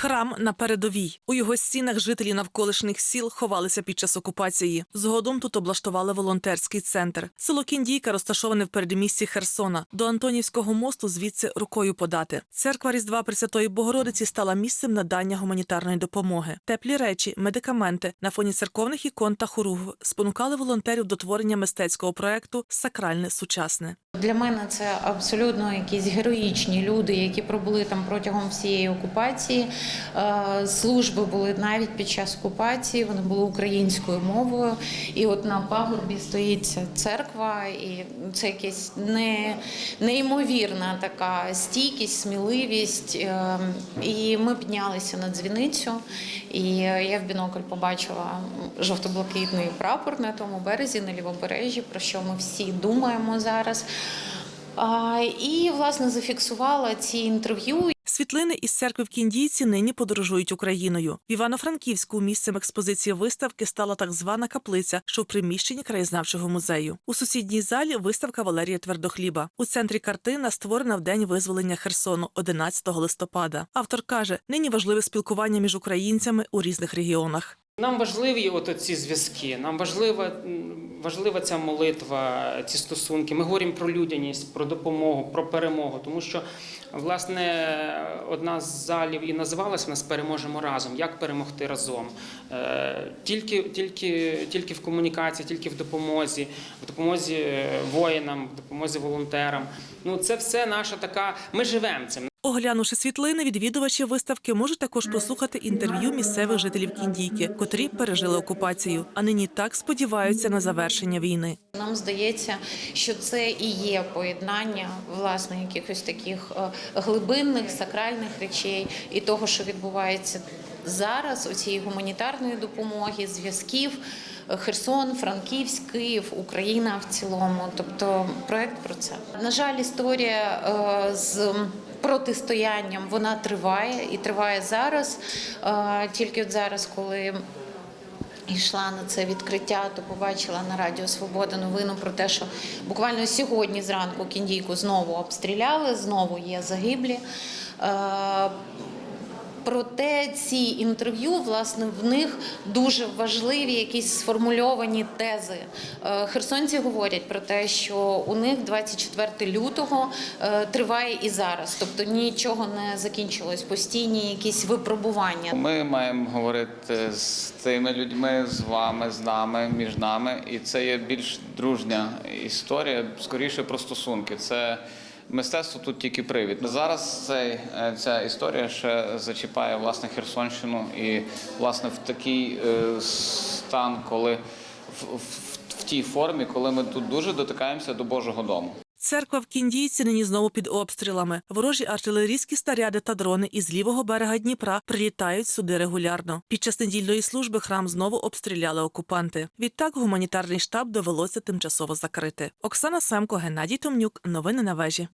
Храм на передовій. У його стінах жителі навколишніх сіл ховалися під час окупації. Згодом тут облаштували волонтерський центр. Село Кіндійка розташоване в передмісті Херсона. До Антонівського мосту звідси рукою подати. Церква Різдва Пресвятої Богородиці стала місцем надання гуманітарної допомоги. Теплі речі, медикаменти на фоні церковних ікон та хоругв спонукали волонтерів до творення мистецького проекту Сакральне сучасне. Для мене це абсолютно якісь героїчні люди, які пробули там протягом всієї окупації. Е, Служби були навіть під час окупації, вони були українською мовою. І от на пагорбі стоїть церква, і це якась не, неймовірна така стійкість, сміливість. Е, І ми піднялися на дзвіницю, і я в бінокль побачила жовто-блакитний прапор на тому березі, на лівобережжі, про що ми всі думаємо зараз. І власне зафіксувала ці інтерв'ю. Світлини із церкви в Кіндійці нині подорожують Україною. В Івано-Франківську місцем експозиції виставки стала так звана каплиця, що в приміщенні краєзнавчого музею. У сусідній залі виставка Валерія Твердохліба. У центрі картина створена в день визволення Херсону, 11 листопада. Автор каже: нині важливе спілкування між українцями у різних регіонах. Нам важливі от ці зв'язки, нам важлива, м, важлива ця молитва, ці стосунки. Ми говоримо про людяність, про допомогу, про перемогу. Тому що, власне, одна з залів і називалася в нас переможемо разом. Як перемогти разом? Е, Тільки, тільки, тільки в комунікації, тільки в допомозі, в допомозі е, воїнам, в допомозі волонтерам. Ну, це все наша така. Ми живемо цим. Оглянувши світлини, відвідувачі виставки можуть також послухати інтерв'ю місцевих жителів Кіндійки, котрі пережили окупацію, а нині так сподіваються на завершення війни. Нам здається, що це і є поєднання власне якихось таких е, глибинних сакральних речей і того, що відбувається зараз, у цієї гуманітарної допомоги, зв'язків. е, Херсон, Франківськ, Київ, Україна в цілому. Тобто проект про це. На жаль, історія е, з протистоянням вона триває і триває зараз. Е, Тільки от зараз, коли йшла на це відкриття, то побачила на Радіо Свобода новину про те, що буквально сьогодні зранку кіндійку знову обстріляли, знову є загиблі. Проте ці інтерв'ю, власне, в них дуже важливі якісь сформульовані тези. Е, Херсонці говорять про те, що у них 24 лютого е, триває і зараз, тобто нічого не закінчилось, постійні якісь випробування. Ми маємо говорити з тими людьми, з вами, з нами, між нами, і це є більш дружня історія, скоріше про стосунки. Це мистецтво тут тільки привід. Зараз цей, е, ця історія ще зачіпає власне Херсонщину і власне в такий е, стан, коли в, в, в тій формі, коли ми тут дуже дотикаємося до Божого дому. Церква в Кіндійці нині знову під обстрілами. Ворожі артилерійські снаряди та дрони із лівого берега Дніпра прилітають сюди регулярно. Під час недільної служби храм знову обстріляли окупанти. Відтак гуманітарний штаб довелося тимчасово закрити. Оксана Семко, Геннадій Томнюк. Новини на вежі.